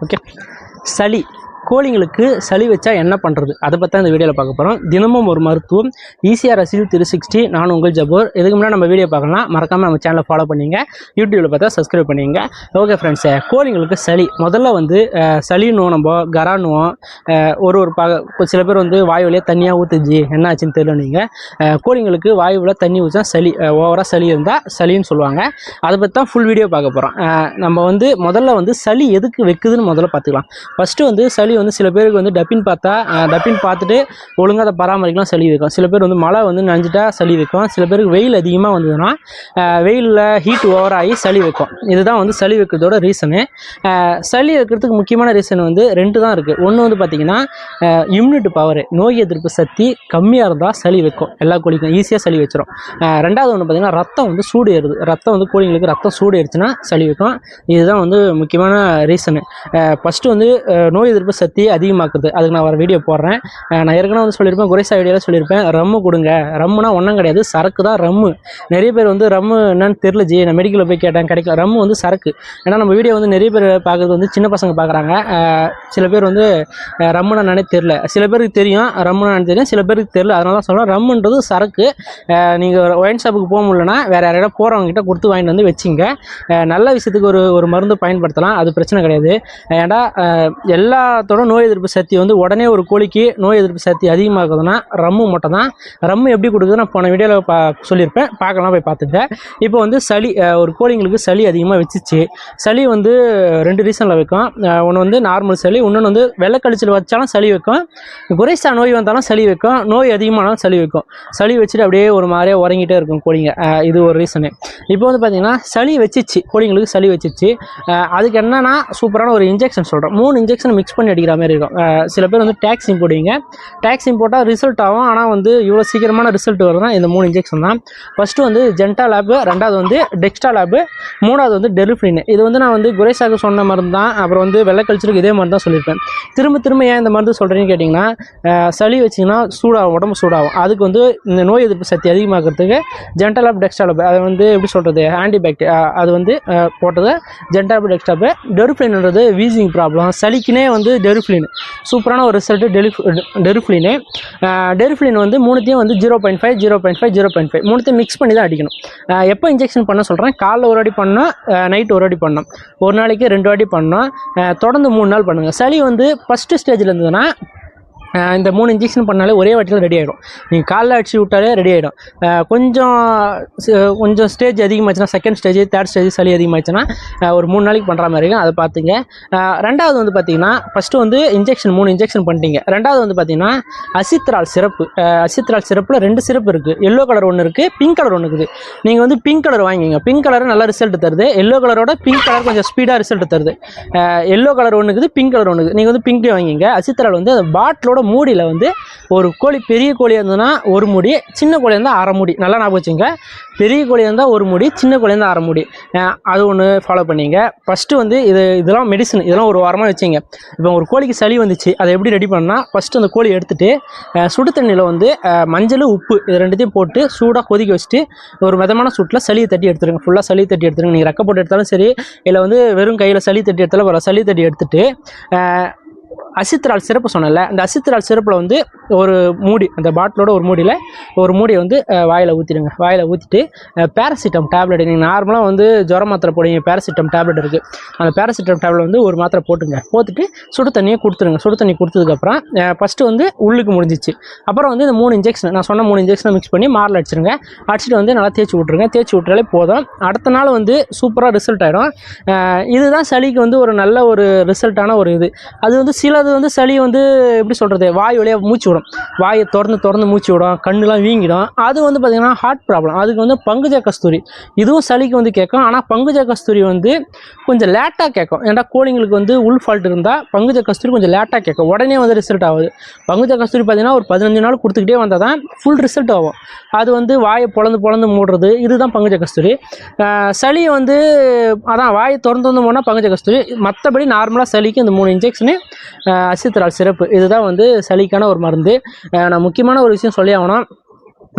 Okay சளி கோழிங்களுக்கு சளி வச்சா என்ன பண்ணுறது அதை பற்றி தான் இந்த வீடியோவில் பார்க்க போகிறோம் தினமும் ஒரு மருத்துவம் ஈஸியாக ரசீல் திரு சிக்ஸ்டி நான் உங்கள் ஜபோர். இதுக்கு முன்னாடி நம்ம வீடியோ பார்க்கலாம் மறக்காமல் நம்ம சேனலை ஃபாலோ பண்ணிங்க. யூடியூப்பில் பார்த்தா சப்ஸ்கிரைப் பண்ணிங்க. ஓகே ஃப்ரெண்ட்ஸு கோழிங்களுக்கு சளி. முதல்ல வந்து அஹ், சளின்னுவோம் நம்ம கரானுவோம் ஒரு ஒரு பா சில பேர் வந்து வாய் வழியாக தண்ணியாக ஊற்றுச்சு என்ன ஆச்சுன்னு தெரியல நீங்கள் கோழிங்களுக்கு வாயுவில் தண்ணி ஊற்றா சளி ஓவராக சளி இருந்தால் சளின்னு சொல்லுவாங்க. அதை பற்றி தான் ஃபுல் வீடியோ பார்க்க போகிறோம் நம்ம வந்து முதல்ல வந்து சளி எதுக்கு வைக்குதுன்னு முதல்ல பார்த்துக்கலாம். ஃபஸ்ட்டு வந்து சளி வந்து சில பேருக்கு வந்து டப்பின் பார்த்தா டப்பின் பார்த்துட்டு ஒழுங்காக அதை பராமரிக்கலாம் சளி வைக்கும். சில பேர் வந்து மழை வந்து நனைஞ்சிட்டா சளி இருக்கும் சில பேருக்கு வெயில் அதிகமாக வந்ததுன்னா வெயிலில் ஹீட் ஓவர் ஆகி சளி வைக்கும். இதுதான் வந்து சளி வைக்கிறதோட ரீசனு சளி வைக்கிறதுக்கு முக்கியமான ரீசன் வந்து ரெண்டு தான் இருக்குது ஒன்று வந்து பார்த்திங்கன்னா இம்யூனிட்டி பவர் நோய் எதிர்ப்பு சக்தி கம்மியாக இருந்தால் சளி வைக்கும். எல்லா கோழிக்கும் ஈஸியாக சளி வச்சிடும் ரெண்டாவது ஒன்று பார்த்திங்கன்னா ரத்தம் வந்து சூடு ஏறுது ரத்தம் வந்து கோழிங்களுக்கு ரத்தம் சூடு ஏறுச்சுன்னா சளி வைக்கும். இதுதான் வந்து முக்கியமான ரீசனு ஃபஸ்ட்டு வந்து நோய் எதிர்ப்பு சக்தி அதிகமாக்குது அதுக்கு நான் வர வீடியோ போடுறேன். நான் ஏற்கனவே வந்து சொல்லியிருப்பேன் குறைசா வீடியோவில் சொல்லியிருப்பேன். ரம்மு கொடுங்க. ரம்முனா ஒன்றும் கிடையாது சரக்கு தான் ரம்மு நிறைய பேர் வந்து ரம்மு என்னன்னு தெரில ஜி. நான் மெடிக்கலில் போய் கேட்டேன் கிடைக்கல. ரம்மு வந்து சரக்கு. ஏன்னா நம்ம வீடியோ வந்து நிறைய பேர் பார்க்குறது வந்து சின்ன பசங்க பார்க்குறாங்க. சில பேர் வந்து ரம்முனா நானே தெரில சில பேருக்கு தெரியும் ரம்முனா தெரியும். சில பேருக்கு தெரில அதனால தான் சொல்கிறேன் ரம்முன்றது சரக்கு. நீங்கள் ஒயின் ஷாப்புக்கு போக முடியலன்னா வேறு யாரையா போகிறவங்ககிட்ட கொடுத்து வாங்கிட்டு வந்து வச்சுங்க. நல்ல விஷயத்துக்கு ஒரு ஒரு மருந்து பயன்படுத்தலாம். அது பிரச்சனை கிடையாது. ஏன்னா எல்லாத்தோட கோழியோட நோய் எதிர்ப்பு சக்தி வந்து உடனே ஒரு கோழிக்கு நோய் எதிர்ப்பு சக்தி அதிகமாகுதுன்னா ரம்மு மட்டும் தான் ரம்மு எப்படி கொடுக்குது நான் போன வீடியோவில் பா சொல்லியிருப்பேன். பார்க்கலாம் போய் பார்த்துங்க இப்போ வந்து சளி ஒரு கோழிங்களுக்கு சளி அதிகமாக வச்சுச்சு. சளி வந்து ரெண்டு ரீசனில் வைக்கும். ஒன்று வந்து நார்மல் சளி இன்னொன்று வந்து வெள்ளை வச்சாலும் சளி வைக்கும். குறைசா நோய் வந்தாலும் சளி வைக்கும். நோய் அதிகமானாலும் சளி வைக்கும். சளி வச்சுட்டு அப்படியே ஒரு மாதிரியே உறங்கிட்டே இருக்கும் கோழிங்க. இது ஒரு ரீசனு இப்போ வந்து பார்த்தீங்கன்னா சளி வச்சிச்சு. கோழிங்களுக்கு சளி வச்சிச்சு. அதுக்கு என்னன்னா சூப்பரான ஒரு இன்ஜெக்ஷன் சொல்கிறோம் மூணு இன்ஜெக்ஷன் மிக்ஸ் பண்ணி அப்படிங்கிற மாதிரி இருக்கும். சில பேர் வந்து டேக்ஸ் போடுவீங்க. டேக்ஸ் போட்டால் ரிசல்ட் ஆகும். ஆனால் வந்து இவ்வளோ சீக்கிரமான ரிசல்ட் வருதுன்னா இந்த மூணு இன்ஜெக்ஷன் தான். ஃபஸ்ட்டு வந்து ஜென்டா லேபு ரெண்டாவது வந்து டெக்ஸ்டா லேபு மூணாவது வந்து டெலிஃப்ரின் இது வந்து நான் வந்து குறைசாக்கு சொன்ன மருந்து தான் அப்புறம் வந்து வெள்ளை கல்ச்சருக்கு இதே மாதிரி தான் சொல்லியிருப்பேன். திரும்ப திரும்ப ஏன் இந்த மருந்து சொல்கிறேன்னு கேட்டிங்கன்னா சளி வச்சிங்கன்னா சூடாகும் உடம்பு சூடாகும். அதுக்கு வந்து இந்த நோய் எதிர்ப்பு சக்தி அதிகமாக்கிறதுக்கு ஜென்டலாப் டெக்ஸ்டாலப் அதை வந்து எப்படி சொல்கிறது ஆன்டிபயோட்டிக் அது வந்து போட்டது ஜென்டாப் டெக்ஸ்டாப்பு டெருஃப்ளின்ன்றது வீசிங் ப்ராப்ளம் சளிக்குனே வந்து டெரிஃப்ளின் சூப்பரான ஒரு ரிசல்ட்டு டெலிஃப் டெரிஃப்ளினு டெரிஃப்ளின் வந்து மூணுத்தையும் வந்து zero point five zero point five zero point five மூணுத்தையும் மிக்ஸ் பண்ணி தான் அடிக்கணும். எப்போ இன்ஜெக்ஷன் பண்ண சொல்கிறேன் காலைல ஒரு வாட்டி பண்ணால் நைட் ஒரு வாட்டி பண்ணோம் ஒரு நாளைக்கு ரெண்டு வாட்டி பண்ணோம் தொடர்ந்து மூணு நாள் பண்ணுங்கள் சளி வந்து ஃபஸ்ட்டு ஸ்டேஜில் இருந்ததுன்னா இந்த மூணு இன்ஜெக்ஷன் பண்ணாலே ஒரே வாட்டியில் ரெடி ஆகிடும் நீங்கள் காலைல அடிச்சு விட்டாலே ரெடி ஆகிடும் கொஞ்சம் கொஞ்சம் ஸ்டேஜ் அதிகமாச்சுன்னா செகண்ட் ஸ்டேஜ் தேர்ட் ஸ்டேஜ் சளி அதிகமாச்சுன்னா ஒரு மூணு நாளைக்கு பண்ணுற மாதிரி இருக்கும். அதை பார்த்துங்க ரெண்டாவது வந்து பார்த்தீங்கன்னா ஃபஸ்ட்டு வந்து இன்ஜெக்ஷன் மூணு இன்ஜெக்ஷன் பண்ணிட்டீங்க. ரெண்டாவது வந்து பார்த்தீங்கன்னா அசித்ரால் சிறப்பு. அசித்ரால் சிறப்பில் ரெண்டு சிறப்பு இருக்குது எல்லோ கலர் ஒன்று இருக்குது பிங்க் கலர் ஒன்று இருக்குது. நீங்கள் வந்து பிங்க் கலர் வாங்கிங்க பிங்க் கலர் நல்ல ரிசல்ட் தருது. எல்லோ கலரோட பிங்க் கலர் கொஞ்சம் ஸ்பீடாக ரிசல்ட் தருது. எல்லோ கலர் ஒன்று இருக்குது பிங்க் கலர் ஒன்று இருக்குது. நீங்கள் வந்து பிங்க்கே வாங்கிங்க அசித்ரால் வந்து அந்த அதோட மூடியில் வந்து ஒரு கோழி பெரிய கோழியாக இருந்ததுன்னா ஒரு மூடி சின்ன கோழியாக இருந்தால் அரை மூடி. நல்லா ஞாபகம் வச்சுங்க பெரிய கோழியாக இருந்தால் ஒரு மூடி சின்ன கோழியாக இருந்தால் அரை மூடி. அது ஒன்று ஃபாலோ பண்ணிங்க. ஃபஸ்ட்டு வந்து இது இதெல்லாம் மெடிசன் இதெல்லாம் ஒரு வாரமாக வச்சுங்க இப்போ ஒரு கோழிக்கு சளி வந்துச்சு அதை எப்படி ரெடி பண்ணால் ஃபஸ்ட்டு அந்த கோழி எடுத்துகிட்டு சுடு தண்ணியில் வந்து மஞ்சள் உப்பு இது ரெண்டுத்தையும் போட்டு சூடாக கொதிக்க வச்சுட்டு ஒரு மிதமான சூட்டில் சளியை தட்டி எடுத்துருங்க. ஃபுல்லாக சளி தட்டி எடுத்துருங்க. நீங்கள் ரெக்க போட்டு எடுத்தாலும் சரி இல்லை வந்து வெறும் கையில் சளி தட்டி எடுத்தாலும் பரவாயில்ல. சளி தட்டி எடுத்துட்டு அசித்திரால் அசித்ரால் சிறப்பு சொன்னல அந்த அசித்ரால் சிறப்பில் வந்து ஒரு மூடி அந்த பாட்டிலோட ஒரு மூடியில் ஒரு மூடியை வந்து வாயில் ஊற்றிடுங்க வாயில் ஊற்றிட்டு பேராசிட்டம் டேப்லெட் நீங்கள் நார்மலாக வந்து ஜுர மாத்திரை போடுவீங்க பேராசிட்டம் டேப்லெட் இருக்குது அந்த பேராசிட்டம் டேப்லெட் வந்து ஒரு மாத்திரை போட்டுங்க. போட்டுட்டு சுடு தண்ணியை கொடுத்துருங்க. சுடு தண்ணி கொடுத்ததுக்கப்புறம் ஃபஸ்ட்டு வந்து உள்ளுக்கு முடிஞ்சிச்சு. அப்புறம் வந்து இந்த மூணு இன்ஜெக்ஷன் நான் சொன்ன மூணு இன்ஜெக்ஷனை மிக்ஸ் பண்ணி மாரில் அடிச்சிருங்க. அடிச்சுட்டு வந்து நல்லா தேய்ச்சி விட்ருங்க தேய்ச்சி விட்டாலே போதும். அடுத்த நாள் வந்து சூப்பராக ரிசல்ட் ஆகிடும் இதுதான் சளிக்கு வந்து ஒரு நல்ல ஒரு ரிசல்ட்டான ஒரு இது. அது வந்து சிலது வந்து சளி வந்து எப்படி சொல்கிறது வாய் வழியாக மூச்சு விடும் வாயை திறந்து திறந்து மூச்சு விடும். கண்ணுலாம் வீங்கிடும். அது வந்து பார்த்திங்கன்னா ஹார்ட் ப்ராப்ளம் அதுக்கு வந்து பங்குஜ கஸ்தூரி. இதுவும் சளிக்கு வந்து கேட்கும். ஆனால் பங்குஜ கஸ்தூரி வந்து கொஞ்சம் லேட்டாக கேட்கும். ஏன்னா கோழிங்களுக்கு வந்து உள் ஃபால்ட் இருந்தால் பங்குஜ கஸ்தூரி கொஞ்சம் லேட்டாக கேட்கும். உடனே வந்து ரிசல்ட் ஆகுது. பங்குஜ கஸ்தூரி பார்த்தீங்கன்னா ஒரு பதினஞ்சு நாள் கொடுத்துக்கிட்டே வந்தால் தான் ஃபுல் ரிசல்ட் ஆகும். அது வந்து வாயை பொழந்து பொழந்து மூடுறது. இதுதான் பங்குஜ கஸ்தூரி. சளியை வந்து அதான் வாயை திறந்து வந்து போனால் பங்குஜ கஸ்தூரி. மற்றபடி நார்மலாக சளிக்கு இந்த மூணு இன்ஜெக்ஷனு அசித்ரால் சிறப்பு. இதுதான் வந்து சளிக்கான ஒரு மருந்து. வந்து நான் முக்கியமான ஒரு விஷயம் சொல்லி ஆகணும்.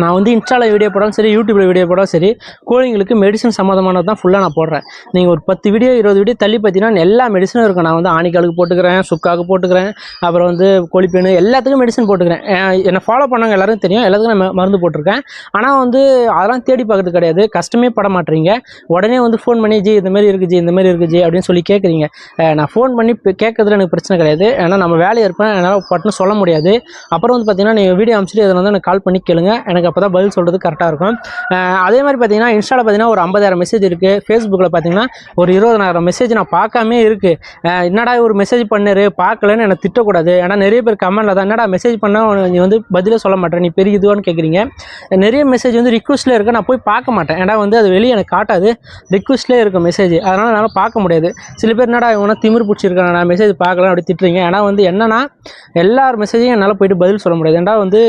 நான் வந்து இன்ஸ்டாவில் வீடியோ போடாலும் சரி யூடியூப்பில் வீடியோ போடாலும் சரி கோழிங்களுக்கு மெடிசன் சம்மந்தமானது தான் ஃபுல்லாக நான் போடுறேன். நீங்கள் ஒரு பத்து வீடியோ இருபது வீடியோ தள்ளி பார்த்தீங்கன்னா எல்லா மெடிசனும் இருக்கும். நான் வந்து ஆணிக்காலுக்கு போட்டுக்கிறேன் சுக்காவுக்கு போட்டுக்கிறேன் அப்புறம் வந்து கோழிப்பேனு எல்லாத்துக்கும் மெடிசன் போட்டுக்கிறேன். என்னை ஃபாலோ பண்ணவங்க எல்லாரும் தெரியும். எல்லாத்துக்கும் நான் மருந்து போட்டிருக்கேன். ஆனால் வந்து அதெல்லாம் தேடி பார்க்கறது கிடையாது. கஷ்டமே பட மாட்டீங்க உடனே வந்து ஃபோன் பண்ணி ஜி இந்த மாதிரி இருக்குது ஜி இந்த மாதிரி இருக்குது ஜி அப்படின்னு சொல்லி கேட்குறீங்க. நான் ஃபோன் பண்ணி கேட்கறதுல எனக்கு பிரச்சனை கிடையாது. ஏன்னா நம்ம வேலையை இருப்பேன். என்னால் பட்டுன்னு சொல்ல முடியாது. அப்புறம் வந்து பார்த்தீங்கன்னா நீங்கள் வீடியோ அமைச்சிட்டு இதில் வந்து எனக்கு கால் பண்ணி கேளுங்க. எனக்கு அப்போ தான் பதில் சொல்கிறது கரெக்டாக இருக்கும். அதே மாதிரி பார்த்தீங்கன்னா இன்ஸ்டாவில் பார்த்தீங்கன்னா ஒரு ஐம்பதாயிரம் மெசேஜ் இருக்குது ஃபேஸ்புக்கில் பார்த்தீங்கன்னா ஒரு இருபதனாயிரம் மெசேஜ் நான் பார்க்காமே இருக்குது என்னடா ஒரு மெசேஜ் பண்ணுரு? பார்க்கலன்னு எனக்கு திட்டக்கூடாது. ஏன்னா நிறைய பேர் கமெண்ட்டில் தான் என்னடா மெசேஜ் பண்ணால் நீ வந்து பதிலே சொல்ல மாட்டேன் நீ பெரிய இதுவான்னு கேட்குறீங்க நிறைய மெசேஜ் வந்து ரிக்வஸ்ட்டில் இருக்குது நான் போய் பார்க்க மாட்டேன். ஏன்னா வந்து அது வெளியே எனக்கு காட்டாது. ரிக்வஸ்ட்லேயே இருக்கும் மெசேஜ் அதனால் என்னால் பார்க்க முடியாது. சில பேர் என்னடா இவனா திமிர் பிடிச்சிருக்காங்க நான் மெசேஜ் பார்க்கலாம் அப்படி திட்டுறீங்க. ஏன்னா வந்து என்னன்னா எல்லார் மெசேஜையும் என்னால் போயிட்டு பதில் சொல்ல முடியாது. ஏன்னா வந்து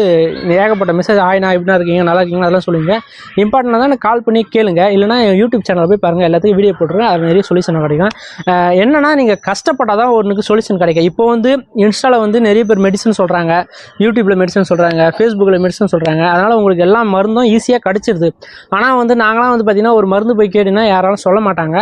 ஏகப்பட்ட மெசேஜ் ஆயினா இப்படி இப்படினா இருக்கீங்க நல்லா இருக்கீங்க அதெல்லாம் சொல்லுங்க இம்பார்ட்டனாக தான் கால் பண்ணி கேளுங்க. இல்லைனா என் யூடியூப் சேனலில் போய் பாருங்கள் எல்லாத்துக்கும் வீடியோ போட்டுருக்கேன் அது நிறைய சொல்யூஷன் கிடைக்கும். என்னன்னா நீங்கள் கஷ்டப்பட்டால் தான் ஒன்றுக்கு சொல்யூஷன் கிடைக்கும். இப்போ வந்து இன்ஸ்டாவில் வந்து நிறைய பேர் மெடிசன் சொல்கிறாங்க யூடியூப்பில் மெடிசன் சொல்கிறாங்க ஃபேஸ்புக்கில் மெடிசன் சொல்கிறாங்க அதனால் உங்களுக்கு எல்லா மருந்தும் ஈஸியாக கிடச்சிருது. ஆனால் வந்து நாங்களாம் வந்து பார்த்திங்கன்னா ஒரு மருந்து போய் கேட்டிங்கன்னா யாராலும் சொல்ல மாட்டாங்க.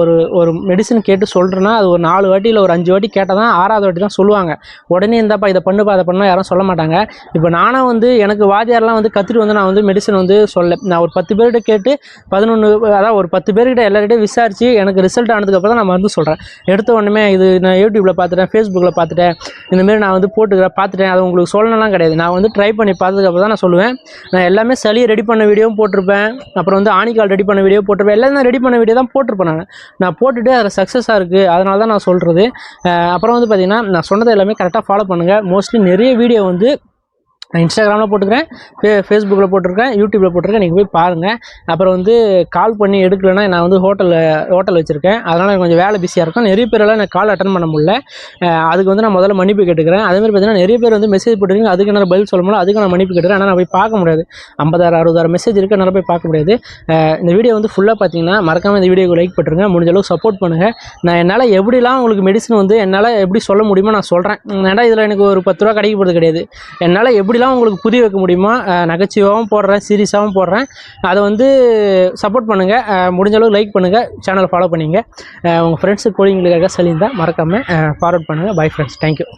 ஒரு ஒரு மெடிசன் கேட்டு சொல்கிறேன்னா அது ஒரு நாலு வாட்டி இல்லை ஒரு அஞ்சு வாட்டி கேட்டால் தான் ஆறாவது வாட்டி தான் சொல்லுவாங்க. உடனே இருந்தாப்பா இதை பண்ணுப்பா அதை பண்ணால் யாரும் சொல்ல மாட்டாங்க. இப்போ நானும் வந்து எனக்கு வாத்தியார்லாம் வந்து கற்றுட்டு வந்து நான் வந்து மெடிசன் வந்து சொல்ல நான் ஒரு பத்து பேர்கிட்ட கேட்டு பதினொன்று அதான் ஒரு பத்து பேர்கிட்ட எல்லார்கிட்டையும் விசாரித்து எனக்கு ரிசல்ட் ஆனதுக்கப்புறம் தான் நான் மருந்து சொல்கிறேன் எடுத்த உடனே இது நான் யூடியூப்பில் பார்த்துட்டேன் ஃபேஸ்புக்கில் பார்த்துட்டேன். இந்தமாரி நான் வந்து போட்டுக்கிறேன் பார்த்துட்டேன். அது உங்களுக்கு சொல்லணும்லாம் கிடையாது. நான் வந்து ட்ரை பண்ணி பார்த்ததுக்கப்புறம் தான் நான் சொல்லுவேன். நான் எல்லாமே சளியை ரெடி பண்ண வீடியோவும் போட்டிருப்பேன். அப்புறம் வந்து ஆணிக்கால் ரெடி பண்ண வீடியோ போட்டிருப்பேன். எல்லாம் ரெடி பண்ண வீடியோ தான் போட்டிருப்பேன் நான். நான் போட்டுட்டு அதில் சக்ஸஸாக இருக்குது அதனால தான் நான் சொல்கிறது அப்புறம் வந்து பார்த்திங்கன்னா நான் சொன்னது எல்லாமே கரெக்டாக ஃபாலோ பண்ணுங்கள் மோஸ்ட்லி நிறைய வீடியோ வந்து நான் இன்ஸ்டாகிராமில் போட்டுக்கிறேன் ஃபே ஃபேஸ்புக்கில் போட்டிருக்கேன் யூடியூப்பில் போட்டிருக்கேன். நீங்கள் போய் பாருங்கள் அப்புறம் வந்து கால் பண்ணி எடுக்கலைன்னா நான் வந்து ஹோட்டலில் ஹோட்டல் வச்சுருக்கேன். அதனால் எனக்கு கொஞ்சம் வேலை பிஸியாக இருக்கும். நிறைய பேரெல்லாம் நான் கால் அட்டன் பண்ண முடியல. அதுக்கு வந்து நான் முதல்ல மன்னிப்பு கேட்டுக்கிறேன். அதேமாதிரி பார்த்தீங்கன்னா நிறைய பேர் வந்து மெசேஜ் போட்டுருக்கீங்க. அதுக்கு என்ன பதில் சொல்ல முடியல. அதுக்கு நான் மன்னிப்பு கேட்டுக்கிறேன். ஆனால் நான் போய் பார்க்க முடியாது. ஐம்பதாயிரம் அறுபதாயிரம் மெசேஜ் இருக்குது என்னால் போய் பார்க்க முடியாது. இந்த வீடியோ வந்து ஃபுல்லாக பார்த்தீங்கன்னா மறக்காமல் இந்த வீடியோக்கு லைக் பண்ணுறேங்க முடிஞ்ச அளவுக்கு சப்போர்ட் பண்ணுங்கள் நான் என்னால் எப்படிலாம் உங்களுக்கு மெடிசன் வந்து என்னால் எப்படி சொல்ல முடியுமோ நான் சொல்கிறேன் ஏன்னா இதில் எனக்கு ஒரு பத்து ரூபா கிடைக்க போகிறது கிடையாது. என்னால் எப்படி எப்படிலாம் உங்களுக்கு புரிய வைக்க முடியுமோ? நகைச்சுவாகவும் போடுறேன் சீரியஸாகவும் போடுறேன். அதை வந்து சப்போர்ட் பண்ணுங்கள் முடிஞ்ச அளவுக்கு லைக் பண்ணுங்கள் சேனலை ஃபாலோ பண்ணிங்க. உங்கள் ஃப்ரெண்ட்ஸு கோழிங்களுக்காக சொல்லியிருந்தால் மறக்காமல் ஃபார்வர்ட் பண்ணுங்கள் பை ஃப்ரெண்ட்ஸ் தேங்க்யூ